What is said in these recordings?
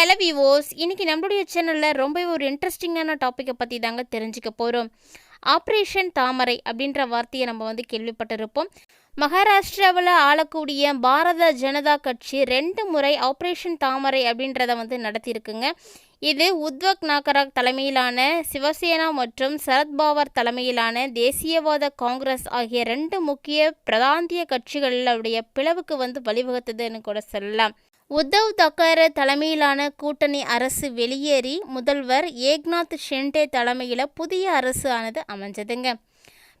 Hello விவோஸ் இன்னைக்கு நம்மளுடைய சேனலில் ரொம்ப ஒரு இன்ட்ரெஸ்டிங்கான டாப்பிக்கை பற்றி தாங்க தெரிஞ்சுக்க போகிறோம் ஆப்ரேஷன் தாமரை அப்படின்ற வார்த்தையை நம்ம வந்து கேள்விப்பட்டிருப்போம். மகாராஷ்டிராவில் ஆளக்கூடிய பாரத ஜனதா கட்சி ரெண்டு முறை ஆப்ரேஷன் தாமரை அப்படின்றத வந்து நடத்தியிருக்குங்க. இது உத்வக் நாகராக் தலைமையிலான சிவசேனா மற்றும் சரத்பவார் தலைமையிலான தேசியவாத காங்கிரஸ் ஆகிய ரெண்டு முக்கிய பிராந்திய கட்சிகளுடைய பிளவுக்கு வந்து வழிவகுத்ததுன்னு கூட சொல்லலாம். உத்தவ் தக்கர தலைமையிலான கூட்டணி அரசு வெளியேறி முதல்வர் ஏக்நாத் ஷெண்டே தலைமையில் புதிய அரசு ஆனது அமைஞ்சதுங்க.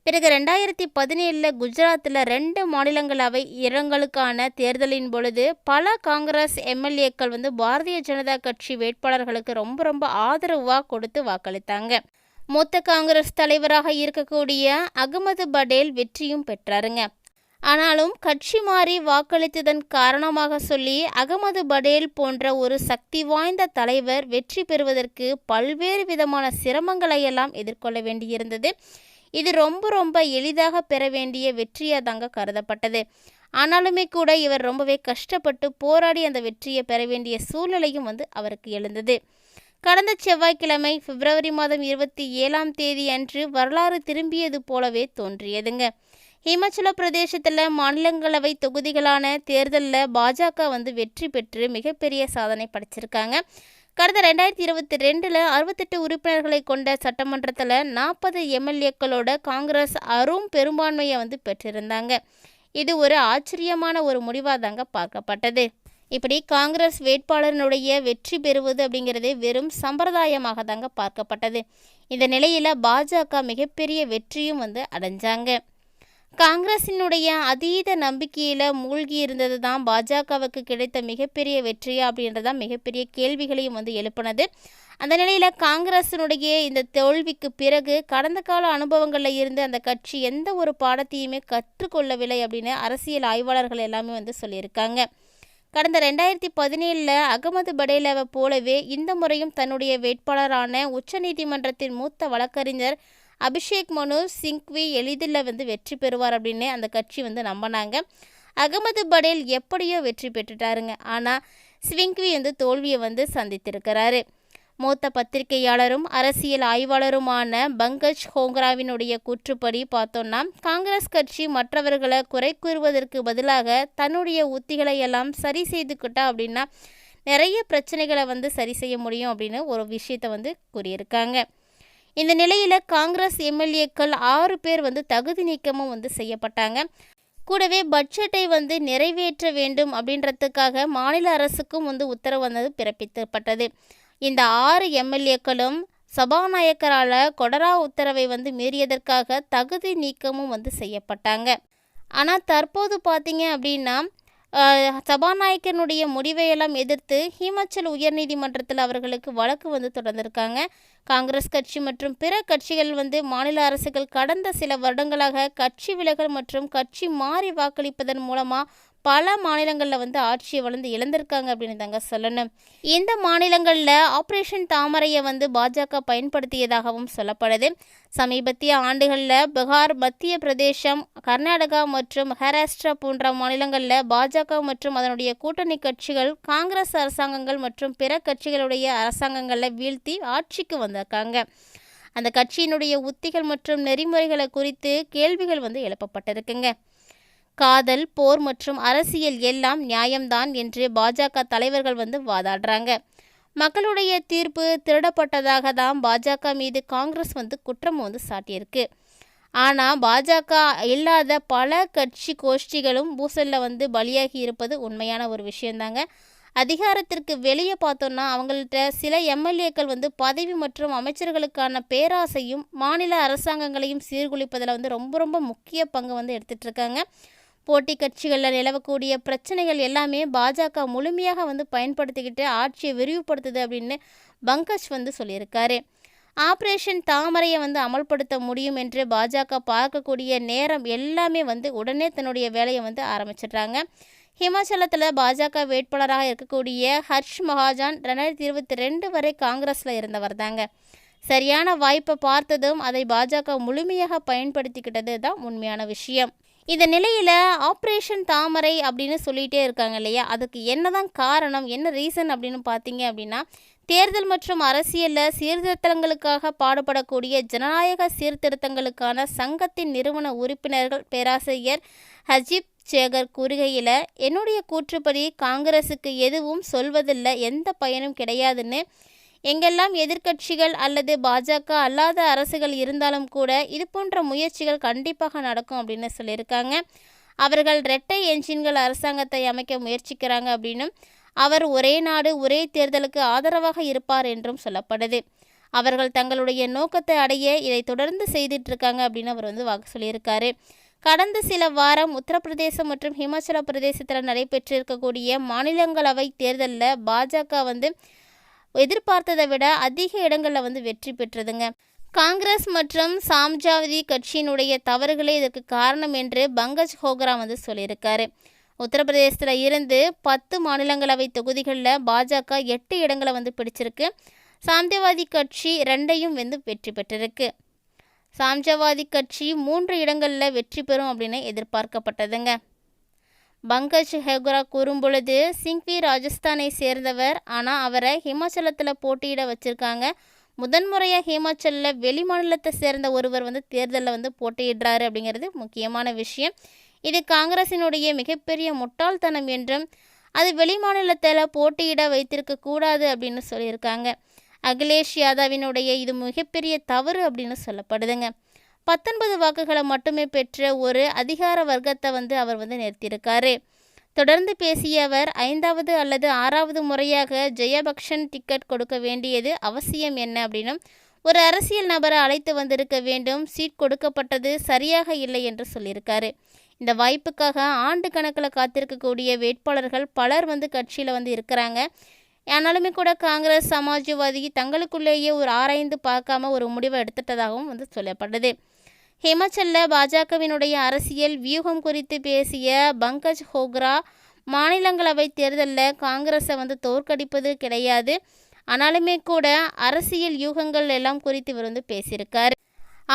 பிறகு ரெண்டாயிரத்தி பதினேழில் குஜராத்தில் ரெண்டு மாநிலங்களவை இடங்களுக்கான தேர்தலின் பொழுது பல காங்கிரஸ் எம்எல்ஏக்கள் வந்து பாரதிய ஜனதா கட்சி வேட்பாளர்களுக்கு ரொம்ப ரொம்ப ஆதரவாக கொடுத்து வாக்களித்தாங்க. மூத்த காங்கிரஸ் தலைவராக இருக்கக்கூடிய அகமது படேல் வெற்றியும் பெற்றாருங்க. ஆனாலும் கட்சி மாறி வாக்களித்ததன் காரணமாக சொல்லி அகமது படேல் போன்ற ஒரு சக்தி வாய்ந்த தலைவர் வெற்றி பெறுவதற்கு பல்வேறு விதமான சிரமங்களை எல்லாம் எதிர்கொள்ள வேண்டியிருந்தது. இது ரொம்ப ரொம்ப எளிதாக பெற வேண்டிய வெற்றியாக தாங்க கருதப்பட்டது. ஆனாலுமே கூட இவர் ரொம்பவே கஷ்டப்பட்டு போராடி அந்த வெற்றியை பெற வேண்டிய சூழ்நிலையும் வந்து அவருக்கு எழுந்தது. கடந்த செவ்வாய்க்கிழமை பிப்ரவரி மாதம் இருபத்தி ஏழாம் தேதி அன்று வரலாறு திரும்பியது போலவே தோன்றியதுங்க. ஹிமாச்சல பிரதேசத்தில் மாநிலங்களவை தொகுதிகளான தேர்தலில் பாஜக வந்து வெற்றி பெற்று மிகப்பெரிய சாதனை படைச்சிருக்காங்க. கடந்த ரெண்டாயிரத்தி இருபத்தி ரெண்டில் அறுபத்தெட்டு உறுப்பினர்களை கொண்ட சட்டமன்றத்தில் நாற்பது எம்எல்ஏக்களோட காங்கிரஸ் அரும் பெரும்பான்மையை வந்து பெற்றிருந்தாங்க. இது ஒரு ஆச்சரியமான ஒரு முடிவாக தாங்க பார்க்கப்பட்டது. இப்படி காங்கிரஸ் வேட்பாளரினுடைய வெற்றி பெறுவது அப்படிங்கிறதே வெறும் சம்பிரதாயமாக தாங்க பார்க்கப்பட்டது. இந்த நிலையில் பாஜக மிகப்பெரிய வெற்றியும் வந்து அடைஞ்சாங்க. காங்கிரசினுடைய அதீத நம்பிக்கையில் மூழ்கி இருந்தது தான் பாஜகவுக்கு கிடைத்த மிகப்பெரிய வெற்றியா அப்படின்றதான் மிகப்பெரிய கேள்விகளையும் வந்து எழுப்பினது. அந்த நிலையில் காங்கிரசினுடைய இந்த தோல்விக்கு பிறகு கடந்த கால அனுபவங்களில் இருந்து அந்த கட்சி எந்த ஒரு பாடத்தையுமே கற்றுக்கொள்ளவில்லை அப்படின்னு அரசியல் ஆய்வாளர்கள் எல்லாமே வந்து சொல்லியிருக்காங்க. கடந்த ரெண்டாயிரத்தி பதினேழில் அகமது படேலாவை போலவே இந்த முறையும் தன்னுடைய வேட்பாளரான உச்சநீதிமன்றத்தின் மூத்த வழக்கறிஞர் அபிஷேக் மனு சிங்வி எளிதில் வந்து வெற்றி பெறுவார் அப்படின்னு அந்த கட்சி வந்து நம்பினாங்க. அகமது படேல் எப்படியோ வெற்றி பெற்றுட்டாருங்க. ஆனால் ஸ்விங்வி வந்து தோல்வியை வந்து சந்தித்திருக்கிறாரு. மூத்த பத்திரிகையாளரும் அரசியல் ஆய்வாளருமான பங்கஜ் ஹோங்ராவினுடைய கூற்றுப்படி பார்த்தோன்னா காங்கிரஸ் கட்சி மற்றவர்களை குறை கூறுவதற்கு பதிலாக தன்னுடைய உத்திகளை எல்லாம் சரி செய்துக்கிட்டா அப்படின்னா நிறைய பிரச்சனைகளை வந்து சரி செய்ய முடியும் அப்படின்னு ஒரு விஷயத்தை வந்து கூறியிருக்காங்க. இந்த நிலையில் காங்கிரஸ் எம்எல்ஏக்கள் ஆறு பேர் வந்து தகுதி நீக்கமும் வந்து செய்யப்பட்டாங்க. கூடவே பட்ஜெட்டை வந்து நிறைவேற்ற வேண்டும் அப்படின்றதுக்காக மாநில அரசுக்கும் வந்து உத்தரவு வந்தது பிறப்பிக்கப்பட்டது. இந்த ஆறு எம்எல்ஏக்களும் சபாநாயகரால் கொடரா உத்தரவை வந்து மீறியதற்காக தகுதி நீக்கமும் வந்து செய்யப்பட்டாங்க. ஆனால் தற்போது பார்த்தீங்க அப்படின்னா சபாநாயகனுடைய முடிவையெல்லாம் எதிர்த்து ஹிமாச்சல் உயர்நீதிமன்றத்தில் அவர்களுக்கு வழக்கு வந்து தொடர்ந்திருக்காங்க. காங்கிரஸ் கட்சி மற்றும் பிற கட்சிகள் வந்து மாநில அரசுகள் கடந்த சில வருடங்களாக கட்சி விலகல் மற்றும் கட்சி மாறி வாக்களிப்பதன் மூலமாக பல மாநிலங்களில் வந்து ஆட்சியை வளர்ந்து இழந்திருக்காங்க அப்படின்னு தாங்க சொல்லணும். இந்த மாநிலங்களில் ஆப்ரேஷன் தாமரையை வந்து பாஜக பயன்படுத்தியதாகவும் சொல்லப்படுது. சமீபத்திய ஆண்டுகளில் பீகார் மத்திய பிரதேசம் கர்நாடகா மற்றும் மகாராஷ்டிரா போன்ற மாநிலங்களில் பாஜக மற்றும் அதனுடைய கூட்டணி கட்சிகள் காங்கிரஸ் அரசாங்கங்கள் மற்றும் பிற கட்சிகளுடைய அரசாங்கங்களில் வீழ்த்தி ஆட்சிக்கு வந்திருக்காங்க. அந்த கட்சியினுடைய உத்திகள் மற்றும் நெறிமுறைகளை குறித்து கேள்விகள் வந்து எழுப்பப்பட்டிருக்குங்க. காதல் போர் மற்றும் அரசியல் எல்லாம் நியாயம்தான் என்று பாஜக தலைவர்கள் வந்து வாதாடுறாங்க. மக்களுடைய தீர்ப்பு திருடப்பட்டதாக தான் பாஜக மீது காங்கிரஸ் வந்து குற்றம் வந்து சாட்டியிருக்கு. ஆனால் பாஜக இல்லாத பல கட்சி கோஷ்டிகளும் பூசலில் வந்து பலியாகி இருப்பது உண்மையான ஒரு விஷயந்தாங்க அதிகாரத்திற்கு வெளியே பார்த்தோன்னா அவங்கள்ட்ட சில எம்எல்ஏக்கள் வந்து பதவி மற்றும் அமைச்சர்களுக்கான பேராசையும் மாநில அரசாங்கங்களையும் சீர்குலைப்பதில் வந்து ரொம்ப ரொம்ப முக்கிய பங்கு வந்து எடுத்துகிட்டு இருக்காங்க. போட்டி கட்சிகளில் நிலவக்கூடிய பிரச்சனைகள் எல்லாமே பாஜக முழுமையாக வந்து பயன்படுத்திக்கிட்டு ஆட்சியை விரிவுபடுத்துது அப்படின்னு பங்கஜ் வந்து சொல்லியிருக்காரு. ஆப்ரேஷன் தாமரையை வந்து அமல்படுத்த முடியும் என்று பாஜக பார்க்கக்கூடிய நேரம் எல்லாமே வந்து உடனே தன்னுடைய வேலையை வந்து ஆரம்பிச்சிடுறாங்க. ஹிமாச்சலத்தில் பாஜக வேட்பாளராக இருக்கக்கூடிய ஹர்ஷ் மகாஜான் ரெண்டாயிரத்தி இருபத்தி ரெண்டு வரை காங்கிரஸில் இருந்தவர் தாங்க. சரியான வாய்ப்பை பார்த்ததும் அதை பாஜக முழுமையாக பயன்படுத்திக்கிட்டது தான் உண்மையான விஷயம். இந்த நிலையில் ஆப்ரேஷன் தாமரை அப்படின்னு சொல்லிகிட்டே இருக்காங்க இல்லையா? அதுக்கு என்னதான் காரணம் என்ன ரீசன் அப்படின்னு பார்த்தீங்க அப்படின்னா தேர்தல் மற்றும் அரசியலில் சீர்திருத்தங்களுக்காக பாடுபடக்கூடிய ஜனநாயக சீர்திருத்தங்களுக்கான சங்கத்தின் நிறுவன உறுப்பினர்கள் பேராசிரியர் ஹஜீப் சேகர் கூறுகையில் என்னுடைய கூற்றுப்படி காங்கிரஸுக்கு எதுவும் சொல்வதில்லை எந்த பயனும் கிடையாதுன்னு எங்கெல்லாம் எதிர்க்கட்சிகள் அல்லது பாஜக அல்லாத அரசுகள் இருந்தாலும் கூட இது போன்ற முயற்சிகள் கண்டிப்பாக நடக்கும் அப்படின்னு சொல்லியிருக்காங்க. அவர்கள் இரட்டை என்ஜின்கள் அரசாங்கத்தை அமைக்க முயற்சிக்கிறாங்க அப்படின்னும் அவர் ஒரே நாடு ஒரே தேர்தலுக்கு ஆதரவாக இருப்பார் என்றும் சொல்லப்படுது. அவர்கள் தங்களுடைய நோக்கத்தை அடைய இதை தொடர்ந்து செய்துட்டு இருக்காங்க அப்படின்னு அவர் வந்து வாக்கு சொல்லியிருக்காரு. கடந்த சில வாரம் உத்தரப்பிரதேசம் மற்றும் ஹிமாச்சல பிரதேசத்தில் நடைபெற்றிருக்கக்கூடிய மாநிலங்களவை தேர்தலில் பாஜக வந்து எதிர்பார்த்ததை விட அதிக இடங்களில் வந்து வெற்றி பெற்றதுங்க. காங்கிரஸ் மற்றும் சாம்ஜாவதி கட்சியினுடைய தவறுகளே இதற்கு காரணம் என்று பங்கஜ் ஹோக்ரா வந்து சொல்லியிருக்காரு. உத்தரப்பிரதேசத்தில் இருந்து பத்து மாநிலங்களவை தொகுதிகளில் பாஜக எட்டு இடங்களை வந்து பிடிச்சிருக்கு. சாம்ஜவாதி கட்சி ரெண்டையும் வந்து வெற்றி பெற்றிருக்கு. சாம்ஜவாதி கட்சி மூன்று இடங்களில் வெற்றி பெறும் அப்படின்னு எதிர்பார்க்கப்பட்டதுங்க. பங்கஜ் ஹெக்ரா கூறும்பொழுது சிங்வி ராஜஸ்தானை சேர்ந்தவர். ஆனால் அவரை ஹிமாச்சலத்தில் போட்டியிட வச்சுருக்காங்க. முதன்முறையாக ஹிமாச்சலில் வெளி மாநிலத்தை சேர்ந்த ஒருவர் வந்து தேர்தலில் வந்து போட்டியிடுறாரு அப்படிங்கிறது முக்கியமான விஷயம். இது காங்கிரசினுடைய மிகப்பெரிய முட்டாள்தனம் என்றும் அது வெளி மாநிலத்தில் போட்டியிட வைத்திருக்க கூடாது அப்படின்னு சொல்லியிருக்காங்க. அகிலேஷ் யாதவினுடைய இது மிகப்பெரிய தவறு அப்படின்னு சொல்லப்படுதுங்க. பத்தொன்பது வாக்குகளை மட்டுமே பெற்ற ஒரு அதிகார வர்க்கத்தை வந்து அவர் வந்து நிறுத்தியிருக்காரு. தொடர்ந்து பேசிய அவர் ஐந்தாவது அல்லது ஆறாவது முறையாக ஜெயபக்ஷன் டிக்கெட் கொடுக்க வேண்டியது அவசியம் என்ன அப்படின்னும் ஒரு அரசியல் நபரை அழைத்து வந்திருக்க வேண்டும் சீட் கொடுக்கப்பட்டது சரியாக இல்லை என்று சொல்லியிருக்காரு. இந்த வாய்ப்புக்காக ஆண்டு கணக்கில் காத்திருக்கக்கூடிய வேட்பாளர்கள் பலர் வந்து கட்சியில் வந்து இருக்கிறாங்க. ஆனாலுமே கூட காங்கிரஸ் சமாஜ்வாதி தங்களுக்குள்ளேயே ஒரு ஆராய்ந்து பார்க்காம ஒரு முடிவை எடுத்துட்டதாகவும் வந்து சொல்லப்படுது. ஹிமாச்சலில் பாஜகவினுடைய அரசியல் வியூகம் குறித்து பேசிய பங்கஜ் ஹோக்ரா மாநிலங்களவை தேர்தலில் காங்கிரஸை வந்து தோற்கடிப்பது கிடையாது. ஆனாலுமே கூட அரசியல் யூகங்கள் எல்லாம் குறித்து இவர் வந்து பேசியிருக்கார்.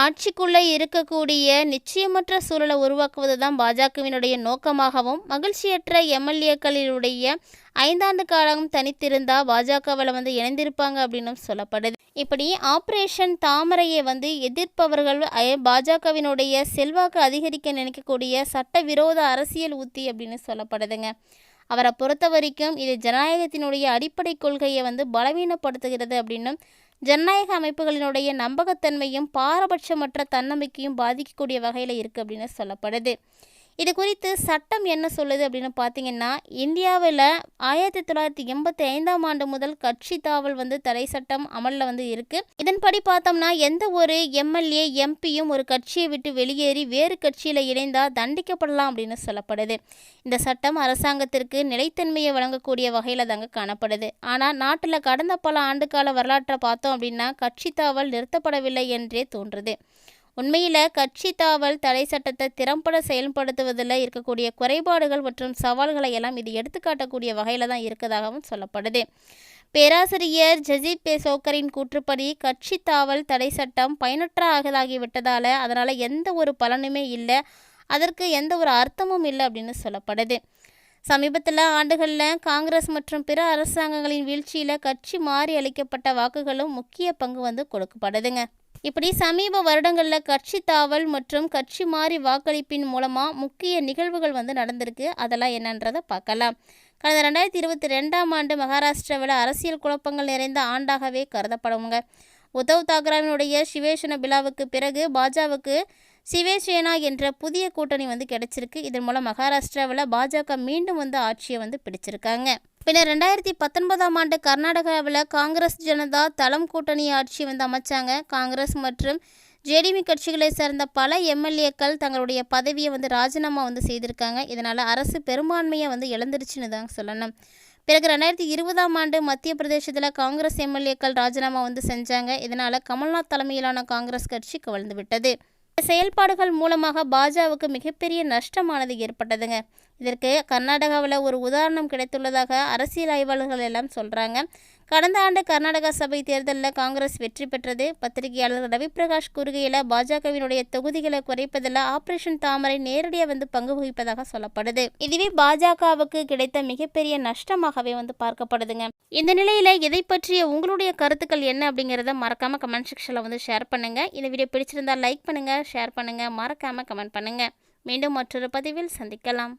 ஆட்சிக்குள்ளே இருக்கக்கூடிய நிச்சயமற்ற சூழலை உருவாக்குவது தான் பாஜகவினுடைய நோக்கமாகவும் மகிழ்ச்சியற்ற எம்எல்ஏக்களினுடைய ஐந்தாண்டு காலம் தனித்திருந்தா பாஜகவில் வந்து இணைந்திருப்பாங்க அப்படின்னும் சொல்லப்படுது. இப்படி ஆப்ரேஷன் தாமரையை வந்து எதிர்ப்பவர்கள் பாஜகவினுடைய செல்வாக்கு அதிகரிக்க நினைக்கக்கூடிய சட்டவிரோத அரசியல் உத்தி அப்படின்னு சொல்லப்படுதுங்க. அவரை பொறுத்த வரைக்கும் இது ஜனநாயகத்தினுடைய அடிப்படை கொள்கையை வந்து பலவீனப்படுத்துகிறது அப்படின்னும் ஜனநாயக அமைப்புகளினுடைய நம்பகத்தன்மையும் பாரபட்சமற்ற தன்னம்பிக்கையும் பாதிக்கக்கூடிய வகையில் இருக்குது அப்படின்னு சொல்லப்படுது. இது குறித்து சட்டம் என்ன சொல்லுது அப்படின்னு பார்த்தீங்கன்னா இந்தியாவில் ஆயிரத்தி தொள்ளாயிரத்தி எண்பத்தி ஐந்தாம் ஆண்டு முதல் கட்சி தாவல் வந்து தடை சட்டம் அமலில் வந்து இருக்குது இதன்படி பார்த்தோம்னா எந்த ஒரு எம்எல்ஏ எம்பியும் ஒரு கட்சியை விட்டு வெளியேறி வேறு கட்சியில் இணைந்தால் தண்டிக்கப்படலாம் அப்படின்னு சொல்லப்படுது. இந்த சட்டம் அரசாங்கத்திற்கு நிலைத்தன்மையை வழங்கக்கூடிய வகையில் தாங்க காணப்படுது. ஆனால் நாட்டில் கடந்த பல ஆண்டுகால வரலாற்றை பார்த்தோம் அப்படின்னா கட்சி தாவல் நிறுத்தப்படவில்லை என்றே தோன்றுது. உண்மையில் கட்சி தாவல் தடை சட்டத்தை திறம்பட செயல்படுத்துவதில் இருக்கக்கூடிய குறைபாடுகள் மற்றும் சவால்களை எல்லாம் இது எடுத்துக்காட்டக்கூடிய வகையில் தான் இருக்கதாகவும் சொல்லப்படுது. பேராசிரியர் ஜஜித் பேசோக்கரின் கூற்றுப்படி கட்சி தாவல் தடை சட்டம் பயனற்ற ஆகதாகிவிட்டதால் அதனால் எந்த ஒரு பலனுமே இல்லை அதற்கு எந்த ஒரு அர்த்தமும் இல்லை அப்படின்னு சொல்லப்படுது. சமீபத்தில் ஆண்டுகளில் காங்கிரஸ் மற்றும் பிற அரசாங்கங்களின் வீழ்ச்சியில் கட்சி மாறி அளிக்கப்பட்ட வாக்குகளும் முக்கிய பங்கு வந்து கொடுக்கப்படுதுங்க. இப்படி சமீப வருடங்களில் கட்சி தாவல் மற்றும் கட்சி மாறி வாக்களிப்பின் மூலமாக முக்கிய நிகழ்வுகள் வந்து நடந்திருக்கு. அதெல்லாம் என்னன்றதை பார்க்கலாம். கடந்த ரெண்டாயிரத்தி இருபத்தி ரெண்டாம் ஆண்டு மகாராஷ்டிராவில் அரசியல் குழப்பங்கள் நிறைந்த ஆண்டாகவே கருதப்படுங்க உத்தவ் தாக்கரேவினுடைய சிவேசன பிலாவுக்கு பிறகு பாஜகவுக்கு சிவேசேனா என்ற புதிய கூட்டணி வந்து கிடைச்சிருக்கு. இதன் மூலம் மகாராஷ்டிராவில் பாஜக மீண்டும் வந்து ஆட்சியை வந்து பிடிச்சிருக்காங்க. பின்னர் ரெண்டாயிரத்தி பத்தொன்பதாம் ஆண்டு கர்நாடகாவில் காங்கிரஸ் ஜனதா தளம் கூட்டணி ஆட்சி வந்து அமைச்சாங்க. காங்கிரஸ் மற்றும் ஜேடிமி கட்சிகளை சேர்ந்த பல எம்எல்ஏக்கள் தங்களுடைய பதவியை வந்து ராஜினாமா வந்து செய்திருக்காங்க. இதனால் அரசு பெரும்பான்மையை வந்து இழந்துருச்சுன்னு தான் சொல்லணும். பிறகு ரெண்டாயிரத்தி இருபதாம் ஆண்டு மத்திய பிரதேசத்தில் காங்கிரஸ் எம்எல்ஏக்கள் ராஜினாமா வந்து செஞ்சாங்க. இதனால் கமல்நாத் தலைமையிலான காங்கிரஸ் கட்சி கவிழ்ந்து விட்டது. செயல்பாடுகள் மூலமாக பாஜகவுக்கு மிகப்பெரிய நஷ்டமானது ஏற்பட்டதுங்க. இதற்கு கர்நாடகாவில் ஒரு உதாரணம் கிடைத்துள்ளதாக அரசியல் ஆய்வாளர்கள் எல்லாம் சொல்கிறாங்க கடந்த ஆண்டு கர்நாடக சபை தேர்தலில் காங்கிரஸ் வெற்றி பெற்றது. பத்திரிகையாளர் ரவிபிரகாஷ் கூறுகையில் பாஜகவினுடைய தொகுதிகளை குறைப்பதில் ஆபரேஷன் தாமரை நேரடியாக வந்து பங்கு வகிப்பதாக சொல்லப்படுது. இதுவே பாஜகவுக்கு கிடைத்த மிகப்பெரிய நஷ்டமாகவே வந்து பார்க்கப்படுதுங்க. இந்த நிலையில் இதை பற்றிய உங்களுடைய கருத்துக்கள் என்ன அப்படிங்கிறத மறக்காம கமெண்ட் செக்ஷனில் வந்து ஷேர் பண்ணுங்க. இந்த வீடியோ பிடிச்சிருந்தா லைக் பண்ணுங்க ஷேர் பண்ணுங்க மறக்காம கமெண்ட் பண்ணுங்க. மீண்டும் மற்றொரு பதிவில் சந்திக்கலாம்.